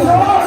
Hello!